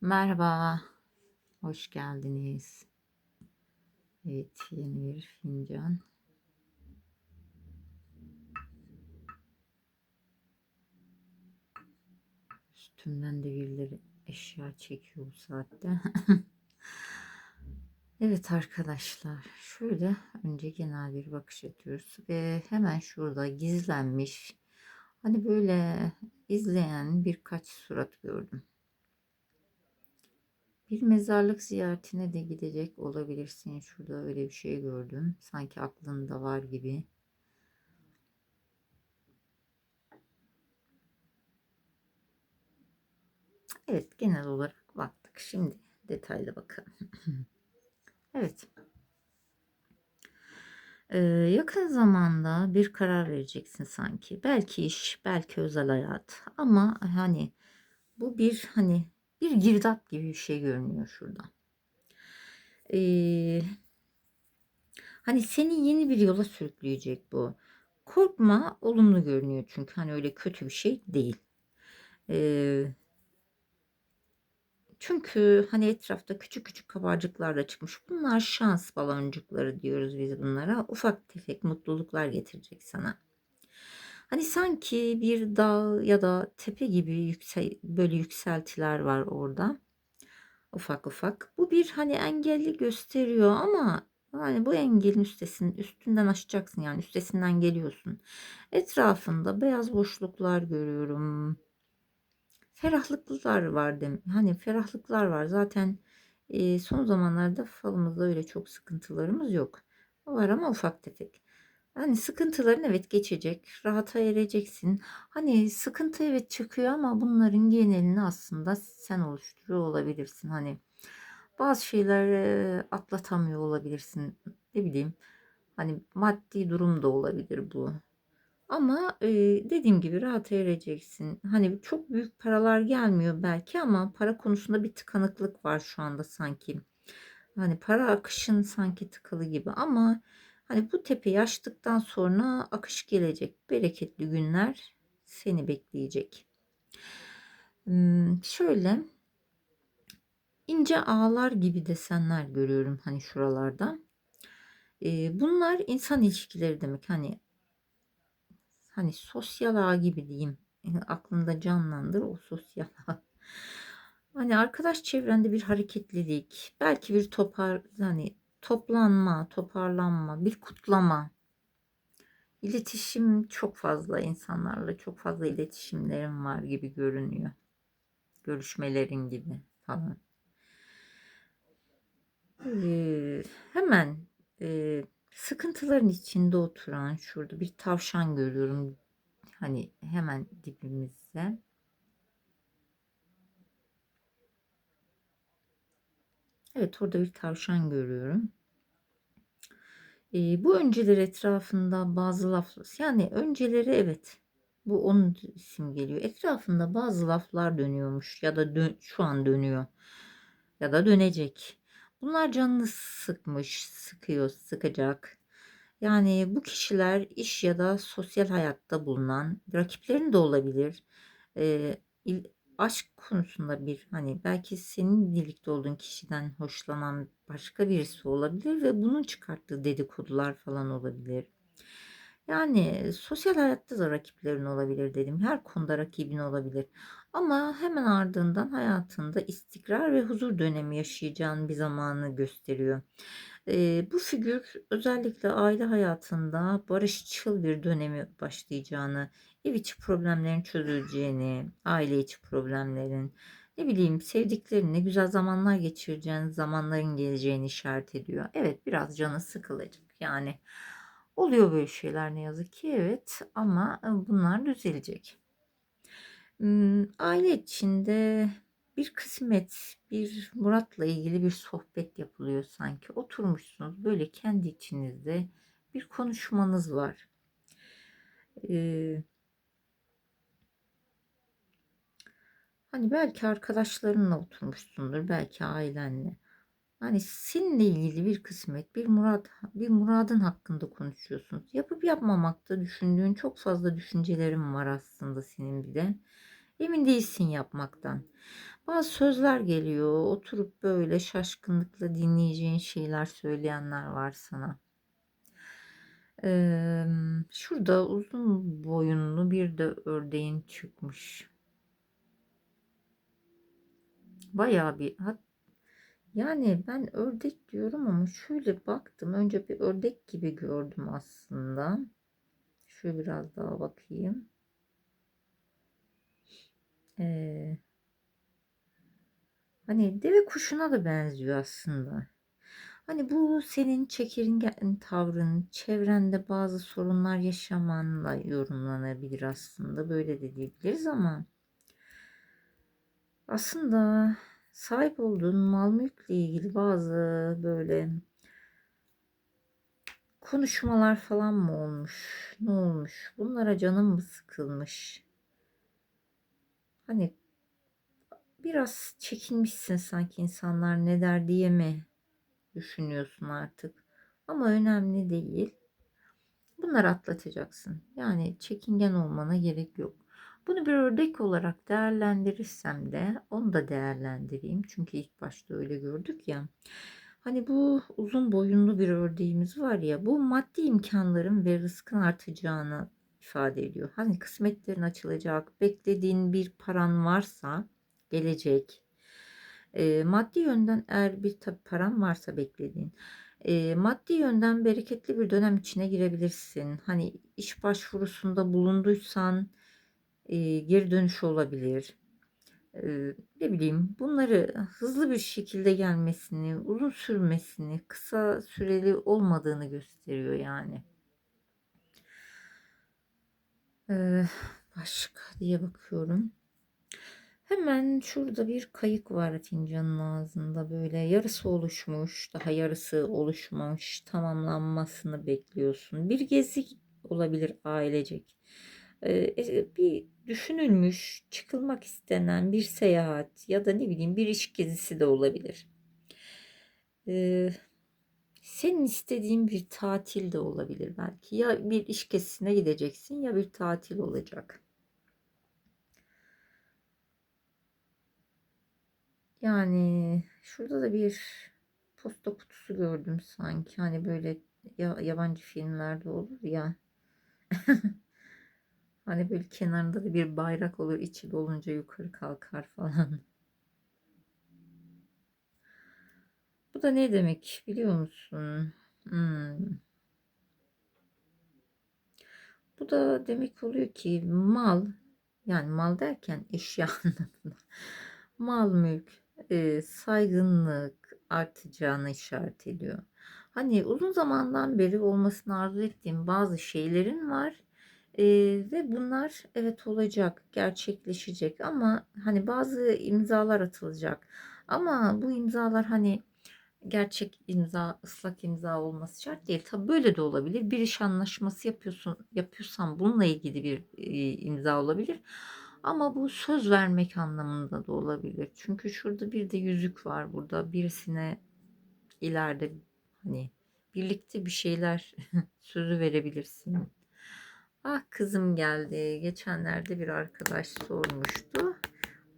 Merhaba, hoş geldiniz. Evet, yeni bir fincan. Üstümden de birileri eşya çekiyor bu saatte. evet arkadaşlar, şöyle önce genel bir bakış atıyoruz ve hemen şurada gizlenmiş, hani böyle izleyen birkaç surat gördüm. Bir mezarlık ziyaretine de gidecek olabilirsin. Şurada öyle bir şey gördüm. Sanki aklında var gibi. Evet, genel olarak baktık. Şimdi detaylı bakalım. evet. Ee, yakın zamanda bir karar vereceksin sanki. Belki iş, belki özel hayat. Ama hani bu bir hani bir girdap gibi bir şey görünüyor şurada. Ee, hani seni yeni bir yola sürükleyecek bu. Korkma olumlu görünüyor çünkü hani öyle kötü bir şey değil. Ee, çünkü hani etrafta küçük küçük kabarcıklar da çıkmış. Bunlar şans baloncukları diyoruz biz bunlara. Ufak tefek mutluluklar getirecek sana. Hani sanki bir dağ ya da tepe gibi yüksel, böyle yükseltiler var orada. Ufak ufak. Bu bir hani engelli gösteriyor ama yani bu engelin üstesinden, üstünden aşacaksın yani üstesinden geliyorsun. Etrafında beyaz boşluklar görüyorum. Ferahlıklar var dem. Hani ferahlıklar var. Zaten e, son zamanlarda falımızda öyle çok sıkıntılarımız yok. Var ama ufak tefek. Hani sıkıntıların evet geçecek, rahata ereceksin. Hani sıkıntı evet çıkıyor ama bunların genelini aslında sen oluşturuyor olabilirsin. Hani bazı şeyler atlatamıyor olabilirsin. Ne bileyim. Hani maddi durum da olabilir bu. Ama dediğim gibi rahat ereceksin. Hani çok büyük paralar gelmiyor belki ama para konusunda bir tıkanıklık var şu anda sanki. Hani para akışın sanki tıkalı gibi ama Hani bu tepeyi aştıktan sonra akış gelecek. Bereketli günler seni bekleyecek. Hmm, şöyle ince ağlar gibi desenler görüyorum hani şuralarda. Ee, bunlar insan ilişkileri demek. Hani hani sosyal ağ gibi diyeyim. Aklında canlandır o sosyal ağ. Hani arkadaş çevrende bir hareketlilik, belki bir topar hani toplanma, toparlanma, bir kutlama. İletişim çok fazla insanlarla çok fazla iletişimlerim var gibi görünüyor. Görüşmelerin gibi falan. Ee, hemen e, sıkıntıların içinde oturan şurada bir tavşan görüyorum. Hani hemen dibimizde. Evet orada bir tavşan görüyorum. E, bu önceler etrafında bazı laflar yani önceleri evet bu onun isim geliyor. Etrafında bazı laflar dönüyormuş ya da dön, şu an dönüyor ya da dönecek. Bunlar canını sıkmış, sıkıyor, sıkacak. Yani bu kişiler iş ya da sosyal hayatta bulunan rakiplerin de olabilir. E, aşk konusunda bir hani belki senin birlikte olduğun kişiden hoşlanan başka birisi olabilir ve bunun çıkarttığı dedikodular falan olabilir. Yani sosyal hayatta da rakiplerin olabilir dedim. Her konuda rakibin olabilir. Ama hemen ardından hayatında istikrar ve huzur dönemi yaşayacağın bir zamanı gösteriyor. E, bu figür özellikle aile hayatında barışçıl bir dönemi başlayacağını, ev içi problemlerin çözüleceğini, aile içi problemlerin, ne bileyim sevdiklerinle güzel zamanlar geçireceğin zamanların geleceğini işaret ediyor. Evet biraz canı sıkılacak yani. Oluyor böyle şeyler ne yazık ki evet ama bunlar düzelecek. Aile içinde bir kısmet, bir Murat'la ilgili bir sohbet yapılıyor sanki. Oturmuşsunuz böyle kendi içinizde bir konuşmanız var. Ee, hani belki arkadaşlarınla oturmuşsundur, belki ailenle. Hani seninle ilgili bir kısmet, bir murad, bir muradın hakkında konuşuyorsunuz. Yapıp yapmamakta düşündüğün çok fazla düşüncelerim var aslında senin bir de. Emin değilsin yapmaktan. Bazı sözler geliyor. Oturup böyle şaşkınlıkla dinleyeceğin şeyler söyleyenler var sana. Eee, şurada uzun boyunlu bir de ördeğin çıkmış. Bayağı bir yani ben ördek diyorum ama şöyle baktım. Önce bir ördek gibi gördüm aslında. Şöyle biraz daha bakayım. Ee, hani deve kuşuna da benziyor aslında. Hani bu senin çekingen tavrın, çevrende bazı sorunlar yaşamanla yorumlanabilir aslında. Böyle de diyebiliriz ama aslında sahip olduğun mal mülkle ilgili bazı böyle konuşmalar falan mı olmuş? Ne olmuş? Bunlara canım mı sıkılmış? Hani biraz çekinmişsin sanki insanlar ne der diye mi düşünüyorsun artık? Ama önemli değil. Bunları atlatacaksın. Yani çekingen olmana gerek yok. Bunu bir ördek olarak değerlendirirsem de onu da değerlendireyim. Çünkü ilk başta öyle gördük ya. Hani bu uzun boyunlu bir ördeğimiz var ya bu maddi imkanların ve rızkın artacağını ifade ediyor. Hani kısmetlerin açılacak, beklediğin bir paran varsa gelecek. E, maddi yönden eğer bir paran varsa beklediğin e, maddi yönden bereketli bir dönem içine girebilirsin. Hani iş başvurusunda bulunduysan e, geri dönüş olabilir. E, ne bileyim bunları hızlı bir şekilde gelmesini, uzun sürmesini, kısa süreli olmadığını gösteriyor yani. E, başka diye bakıyorum. Hemen şurada bir kayık var fincanın ağzında böyle yarısı oluşmuş daha yarısı oluşmamış tamamlanmasını bekliyorsun. Bir gezi olabilir ailecek. Bir düşünülmüş çıkılmak istenen bir seyahat ya da ne bileyim bir iş gezisi de olabilir. Senin istediğin bir tatil de olabilir belki. Ya bir iş gezisine gideceksin ya bir tatil olacak. Yani şurada da bir posta kutusu gördüm sanki. Hani böyle ya, yabancı filmlerde olur ya. hani böyle kenarında da bir bayrak olur. içi dolunca yukarı kalkar falan. Bu da ne demek biliyor musun? Hmm. Bu da demek oluyor ki mal yani mal derken eşya anlamında. Mal mülk e, saygınlık artacağını işaret ediyor. Hani uzun zamandan beri olmasını arzu ettiğim bazı şeylerin var e, ve bunlar evet olacak, gerçekleşecek ama hani bazı imzalar atılacak. Ama bu imzalar hani gerçek imza, ıslak imza olması şart değil. Tabi böyle de olabilir. Bir iş anlaşması yapıyorsun, yapıyorsan bununla ilgili bir e, imza olabilir. Ama bu söz vermek anlamında da olabilir. Çünkü şurada bir de yüzük var burada. Birisine ileride hani birlikte bir şeyler sözü verebilirsin. Ah kızım geldi. Geçenlerde bir arkadaş sormuştu.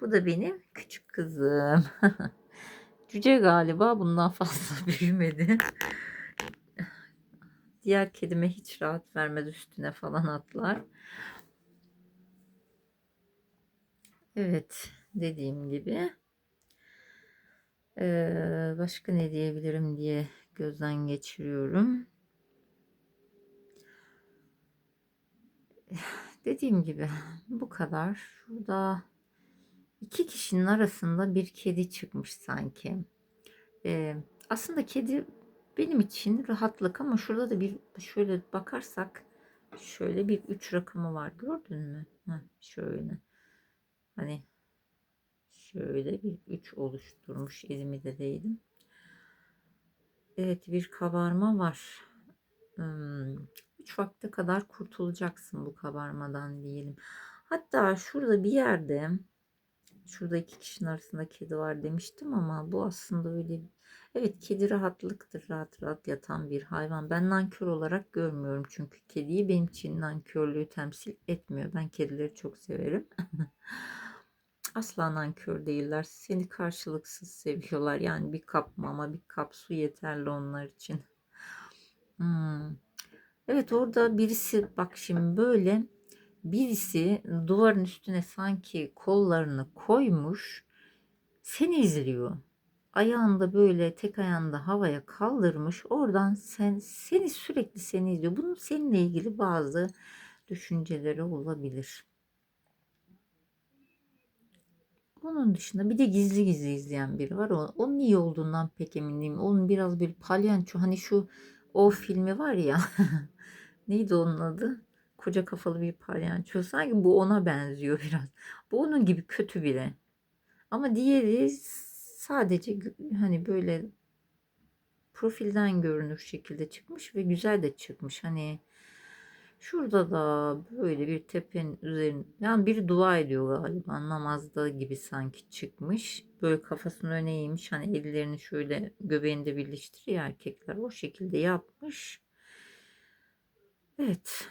Bu da benim küçük kızım. Cüce galiba bundan fazla büyümedi. Diğer kedime hiç rahat vermez üstüne falan atlar. Evet dediğim gibi ee, başka ne diyebilirim diye gözden geçiriyorum. Dediğim gibi bu kadar. Şurada iki kişinin arasında bir kedi çıkmış sanki. Ee, aslında kedi benim için rahatlık ama şurada da bir şöyle bakarsak şöyle bir üç rakamı var gördün mü? Heh, şöyle. Hani şöyle bir üç oluşturmuş İzmir'de değilim. Evet bir kabarma var. Hmm, üç vakte kadar kurtulacaksın bu kabarmadan diyelim. Hatta şurada bir yerde şurada iki kişinin arasında kedi var demiştim ama bu aslında öyle evet kedi rahatlıktır rahat rahat yatan bir hayvan ben nankör olarak görmüyorum çünkü kediyi benim için nankörlüğü temsil etmiyor ben kedileri çok severim Asla nankör değiller. Seni karşılıksız seviyorlar. Yani bir kap mama, bir kap su yeterli onlar için. Evet orada birisi bak şimdi böyle birisi duvarın üstüne sanki kollarını koymuş seni izliyor. Ayağında böyle tek ayağında havaya kaldırmış. Oradan sen seni sürekli seni izliyor. Bunun seninle ilgili bazı düşünceleri olabilir. Onun dışında bir de gizli gizli izleyen biri var. Onun iyi olduğundan pek emin değilim. Onun biraz bir palyanço hani şu o filmi var ya. Neydi onun adı? Koca kafalı bir palyanço. Sanki bu ona benziyor biraz. Bu onun gibi kötü biri. Ama diğeri sadece hani böyle profilden görünür şekilde çıkmış ve güzel de çıkmış. Hani şurada da böyle bir tepenin üzerinde yani biri dua ediyor galiba namazda gibi sanki çıkmış. Böyle kafasını öne eğmiş hani ellerini şöyle göbeğinde birleştiriyor erkekler o şekilde yapmış. Evet.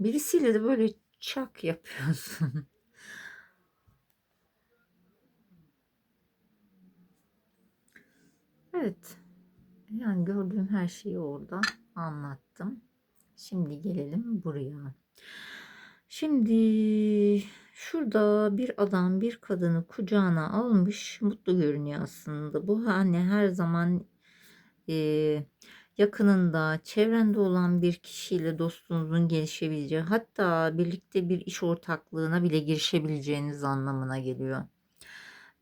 Birisiyle de böyle çak yapıyorsun. Evet. Yani gördüğüm her şeyi orada anlattım. Şimdi gelelim buraya. Şimdi şurada bir adam bir kadını kucağına almış. Mutlu görünüyor aslında. Bu hani her zaman e, yakınında, çevrende olan bir kişiyle dostluğunuzun gelişebileceği, hatta birlikte bir iş ortaklığına bile girişebileceğiniz anlamına geliyor.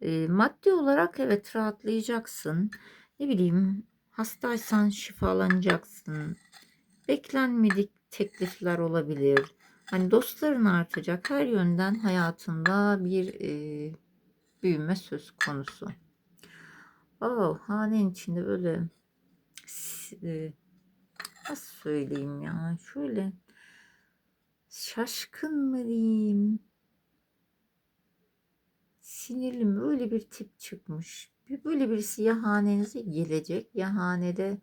E, maddi olarak evet rahatlayacaksın. Ne bileyim hastaysan şifalanacaksın. Beklenmedik teklifler olabilir. Hani dostların artacak. Her yönden hayatında bir e, büyüme söz konusu. Oh, hanenin içinde böyle e, nasıl söyleyeyim ya şöyle şaşkın mı diyeyim sinirli mi öyle bir tip çıkmış. Böyle birisi ya hanenize gelecek ya hanede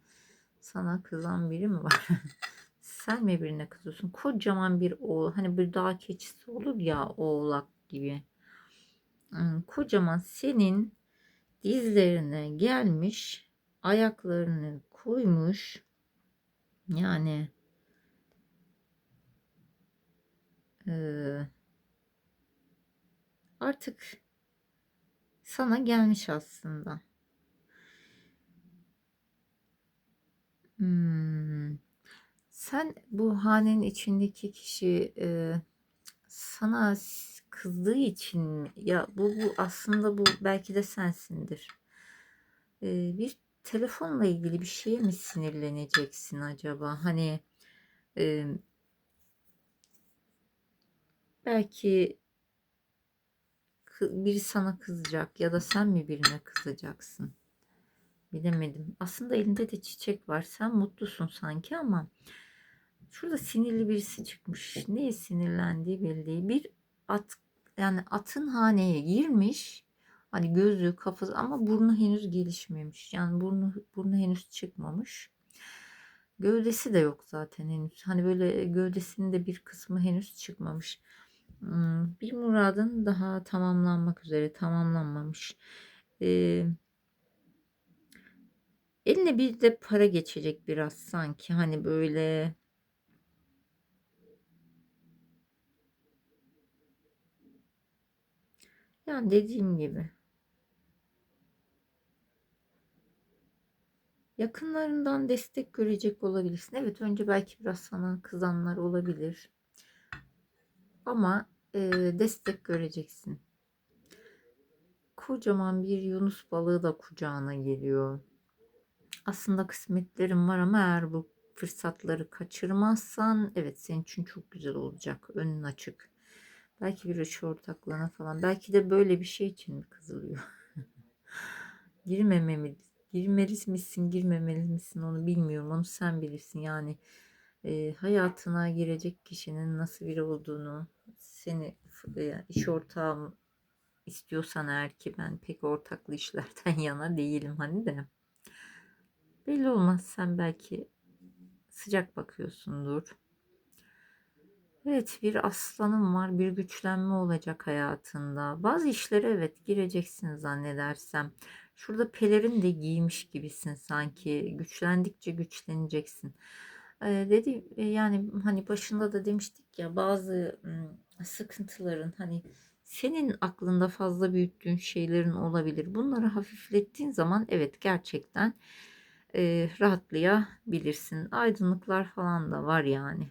sana kızan biri mi var? Sen mi birine kızıyorsun? Kocaman bir oğul. Hani bir dağ keçisi olur ya oğlak gibi. Hmm, kocaman senin dizlerine gelmiş. Ayaklarını koymuş. Yani e, artık sana gelmiş aslında. Hmm. Sen bu hanenin içindeki kişi e, sana kızdığı için ya bu, bu aslında bu belki de sensindir. E, bir telefonla ilgili bir şeye mi sinirleneceksin acaba? Hani e, belki biri sana kızacak ya da sen mi birine kızacaksın? Bilemedim. Aslında elinde de çiçek var. Sen mutlusun sanki ama şurada sinirli birisi çıkmış. Neye sinirlendiği belli. Bir at yani atın haneye girmiş. Hani gözü, kafası ama burnu henüz gelişmemiş. Yani burnu burnu henüz çıkmamış. Gövdesi de yok zaten henüz. Hani böyle gövdesinin de bir kısmı henüz çıkmamış. Hmm, Bir muradın daha tamamlanmak üzere tamamlanmamış. Ee, Eline bir de para geçecek biraz sanki. Hani böyle yani dediğim gibi yakınlarından destek görecek olabilirsin. Evet önce belki biraz sana kızanlar olabilir. Ama e, destek göreceksin. Kocaman bir yunus balığı da kucağına geliyor. Aslında kısmetlerim var ama eğer bu fırsatları kaçırmazsan evet senin için çok güzel olacak. Önün açık. Belki bir iş ortaklığına falan. Belki de böyle bir şey için mi kızılıyor? Girmememi, girmeli misin, girmemeli misin onu bilmiyorum. Onu sen bilirsin. Yani e, hayatına girecek kişinin nasıl biri olduğunu, seni e, iş ortağım istiyorsan eğer ki ben pek ortaklı işlerden yana değilim hani de. Belli olmaz sen belki sıcak bakıyorsundur. Evet, bir aslanım var, bir güçlenme olacak hayatında. Bazı işlere evet gireceksin zannedersem. Şurada pelerin de giymiş gibisin sanki. Güçlendikçe güçleneceksin. Ee, dedi e, yani hani başında da demiştik ya bazı sıkıntıların hani senin aklında fazla büyüttüğün şeylerin olabilir. Bunları hafiflettiğin zaman evet gerçekten e, rahatlayabilirsin. Aydınlıklar falan da var yani.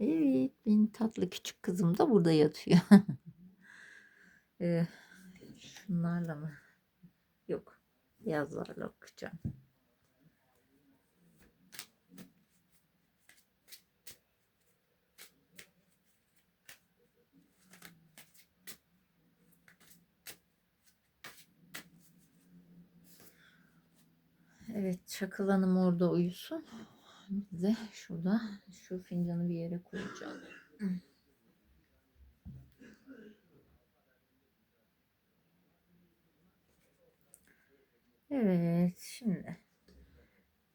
Evet, benim tatlı küçük kızım da burada yatıyor. Ee, şunlarla mı? Yok. Beyazlarla okuyacağım. Evet, Çakıl Hanım orada uyusun. Biz de şurada şu fincanı bir yere koyacağım. Evet, şimdi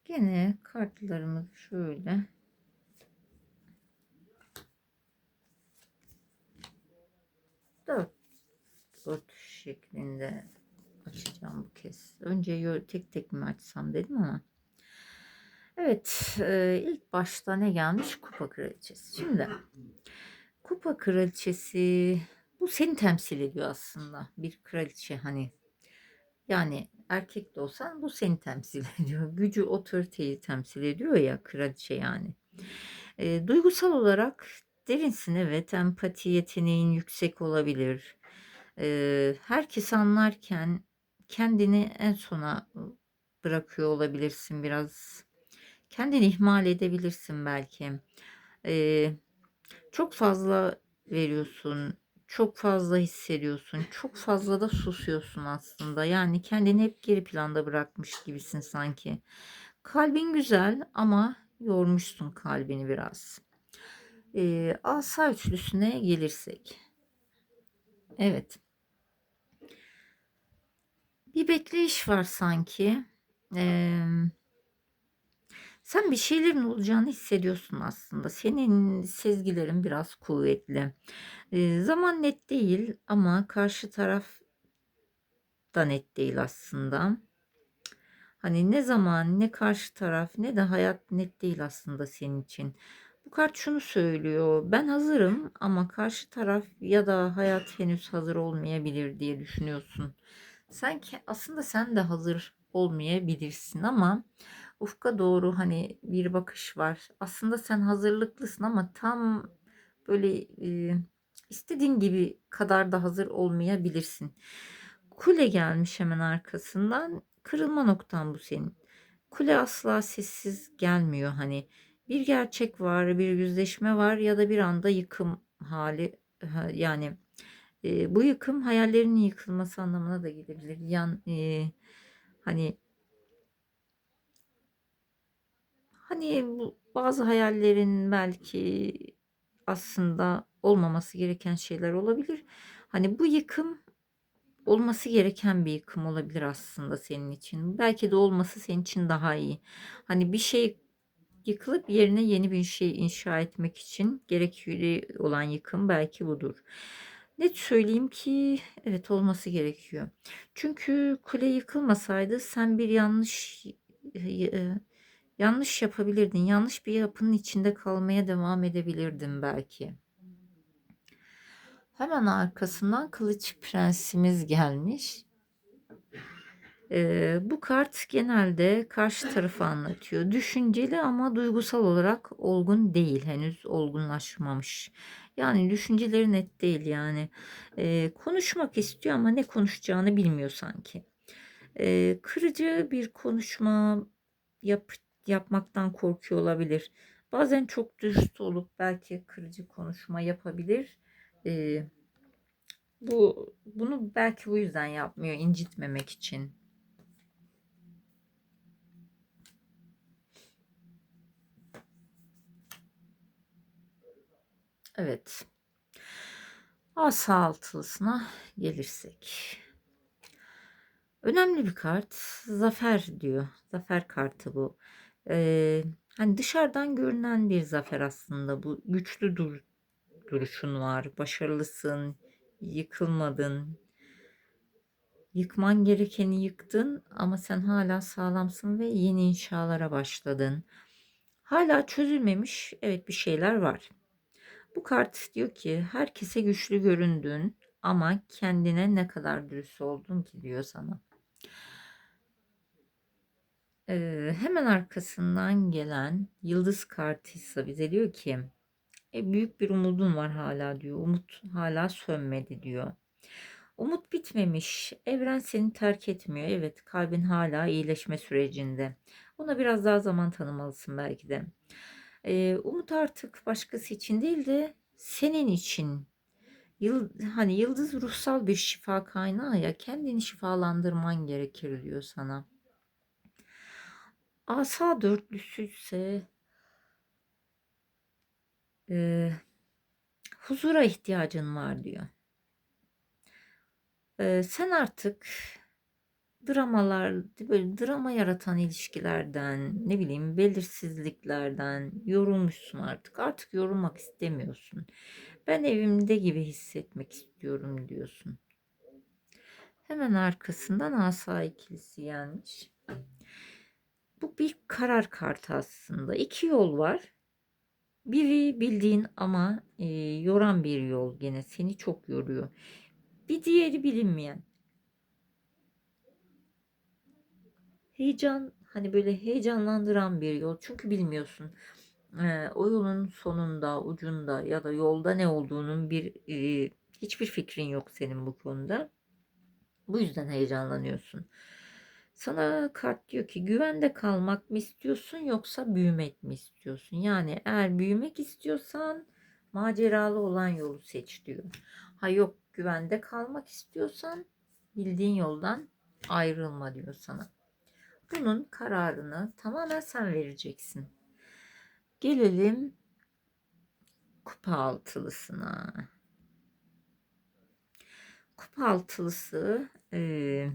gene kartlarımızı şöyle dört dört şeklinde açacağım bu kez. Önce tek tek mi açsam dedim ama. Evet, e, ilk başta ne gelmiş? Kupa kraliçesi. Şimdi kupa kraliçesi bu seni temsil ediyor aslında. Bir kraliçe hani yani erkek de olsan bu seni temsil ediyor. Gücü, otoriteyi temsil ediyor ya kraliçe yani. E, duygusal olarak derinsin evet. Empati yeteneğin yüksek olabilir. E, herkes anlarken kendini en sona bırakıyor olabilirsin biraz. Kendini ihmal edebilirsin belki. E, çok fazla veriyorsun çok fazla hissediyorsun. Çok fazla da susuyorsun aslında. Yani kendini hep geri planda bırakmış gibisin sanki. Kalbin güzel ama yormuşsun kalbini biraz. Ee, asa üçlüsüne gelirsek. Evet. Bir bekleyiş var sanki. Ee, sen bir şeylerin olacağını hissediyorsun aslında. Senin sezgilerin biraz kuvvetli. E, zaman net değil ama karşı taraf da net değil aslında. Hani ne zaman ne karşı taraf ne de hayat net değil aslında senin için. Bu kart şunu söylüyor. Ben hazırım ama karşı taraf ya da hayat henüz hazır olmayabilir diye düşünüyorsun. Sanki aslında sen de hazır olmayabilirsin ama ufka doğru hani bir bakış var. Aslında sen hazırlıklısın ama tam böyle e, istediğin gibi kadar da hazır olmayabilirsin. Kule gelmiş hemen arkasından. Kırılma noktan bu senin. Kule asla sessiz gelmiyor hani. Bir gerçek var, bir yüzleşme var ya da bir anda yıkım hali yani e, bu yıkım hayallerinin yıkılması anlamına da gelebilir. Yan e, hani hani bu, bazı hayallerin belki aslında olmaması gereken şeyler olabilir. Hani bu yıkım olması gereken bir yıkım olabilir aslında senin için. Belki de olması senin için daha iyi. Hani bir şey yıkılıp yerine yeni bir şey inşa etmek için gerekli olan yıkım belki budur. Net söyleyeyim ki evet olması gerekiyor. Çünkü kule yıkılmasaydı sen bir yanlış e, yanlış yapabilirdin. Yanlış bir yapının içinde kalmaya devam edebilirdin belki. Hemen arkasından kılıç prensimiz gelmiş. Ee, bu kart genelde karşı tarafı anlatıyor. Düşünceli ama duygusal olarak olgun değil. Henüz olgunlaşmamış. Yani düşünceleri net değil yani. Ee, konuşmak istiyor ama ne konuşacağını bilmiyor sanki. Ee, kırıcı bir konuşma yap, yapmaktan korkuyor olabilir. Bazen çok dürüst olup belki kırıcı konuşma yapabilir. Ee, bu bunu belki bu yüzden yapmıyor, incitmemek için. Evet. Asa altılısına gelirsek. Önemli bir kart. Zafer diyor. Zafer kartı bu. Eee, hani dışarıdan görünen bir zafer aslında bu. Güçlü dur duruşun var. Başarılısın. Yıkılmadın. Yıkman gerekeni yıktın ama sen hala sağlamsın ve yeni inşalara başladın. Hala çözülmemiş evet bir şeyler var. Bu kart diyor ki herkese güçlü göründün ama kendine ne kadar dürüst oldun ki diyor sana. Ee, hemen arkasından gelen yıldız kartıysa bize diyor ki e, büyük bir umudun var hala diyor. Umut hala sönmedi diyor. Umut bitmemiş. Evren seni terk etmiyor. Evet, kalbin hala iyileşme sürecinde. Ona biraz daha zaman tanımalısın belki de. Ee, umut artık başkası için değil de senin için. Yıl, hani yıldız ruhsal bir şifa kaynağı ya kendini şifalandırman gerekir diyor sana. Asa dörtlüsü ise e, huzura ihtiyacın var diyor. E, sen artık dramalar, böyle drama yaratan ilişkilerden, ne bileyim belirsizliklerden yorulmuşsun artık. Artık yorulmak istemiyorsun. Ben evimde gibi hissetmek istiyorum diyorsun. Hemen arkasından asa ikilisi gelmiş. Bu bir karar kartı aslında. İki yol var. Biri bildiğin ama e, yoran bir yol gene seni çok yoruyor. Bir diğeri bilinmeyen. Heyecan hani böyle heyecanlandıran bir yol. Çünkü bilmiyorsun. E, o yolun sonunda, ucunda ya da yolda ne olduğunun bir e, hiçbir fikrin yok senin bu konuda. Bu yüzden heyecanlanıyorsun. Sana kart diyor ki güvende kalmak mı istiyorsun yoksa büyümek mi istiyorsun? Yani eğer büyümek istiyorsan maceralı olan yolu seç diyor. Ha yok güvende kalmak istiyorsan bildiğin yoldan ayrılma diyor sana. Bunun kararını tamamen sen vereceksin. Gelelim kupa altılısına. Kupa altılısı e,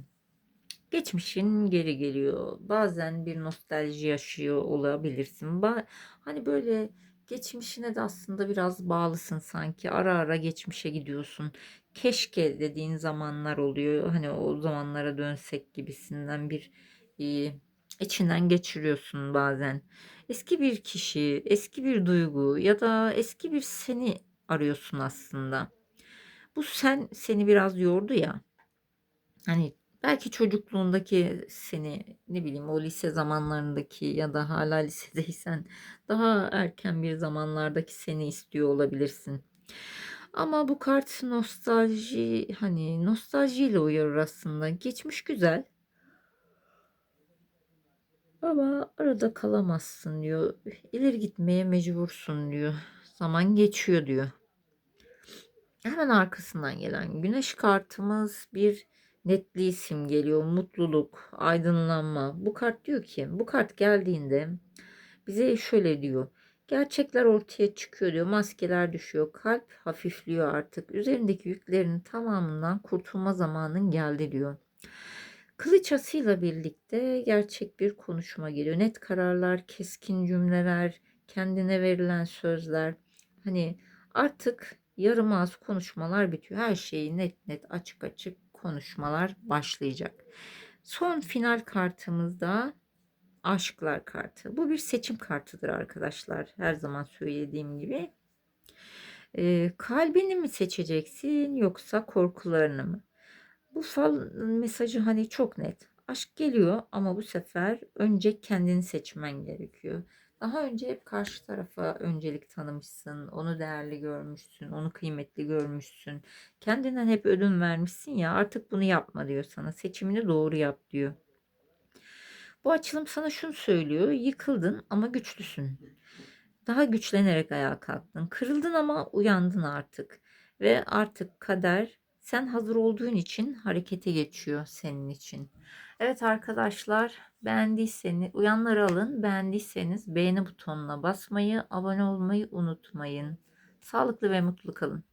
geçmişin geri geliyor. Bazen bir nostalji yaşıyor olabilirsin. Ba hani böyle geçmişine de aslında biraz bağlısın sanki. Ara ara geçmişe gidiyorsun. Keşke dediğin zamanlar oluyor. Hani o zamanlara dönsek gibisinden bir e, içinden geçiriyorsun bazen. Eski bir kişi, eski bir duygu ya da eski bir seni arıyorsun aslında. Bu sen seni biraz yordu ya. Hani belki çocukluğundaki seni ne bileyim o lise zamanlarındaki ya da hala lisedeysen daha erken bir zamanlardaki seni istiyor olabilirsin. Ama bu kart nostalji hani nostaljiyle uyarır aslında. Geçmiş güzel. Ama arada kalamazsın diyor. İleri gitmeye mecbursun diyor. Zaman geçiyor diyor. Hemen arkasından gelen güneş kartımız bir netliği simgeliyor. Mutluluk, aydınlanma. Bu kart diyor ki bu kart geldiğinde bize şöyle diyor. Gerçekler ortaya çıkıyor diyor. Maskeler düşüyor. Kalp hafifliyor artık. Üzerindeki yüklerin tamamından kurtulma zamanın geldi diyor. Kılıç asıyla birlikte gerçek bir konuşma geliyor. Net kararlar, keskin cümleler, kendine verilen sözler. Hani artık yarım ağız konuşmalar bitiyor. Her şeyi net net açık açık konuşmalar başlayacak. Son final kartımızda aşklar kartı. Bu bir seçim kartıdır arkadaşlar. Her zaman söylediğim gibi. Ee, kalbini mi seçeceksin yoksa korkularını mı? Bu fal mesajı hani çok net. Aşk geliyor ama bu sefer önce kendini seçmen gerekiyor. Daha önce hep karşı tarafa öncelik tanımışsın, onu değerli görmüşsün, onu kıymetli görmüşsün. Kendinden hep ödün vermişsin ya artık bunu yapma diyor sana. Seçimini doğru yap diyor. Bu açılım sana şunu söylüyor. Yıkıldın ama güçlüsün. Daha güçlenerek ayağa kalktın. Kırıldın ama uyandın artık. Ve artık kader sen hazır olduğun için harekete geçiyor senin için. Evet arkadaşlar beğendiyseniz uyanları alın. Beğendiyseniz beğeni butonuna basmayı, abone olmayı unutmayın. Sağlıklı ve mutlu kalın.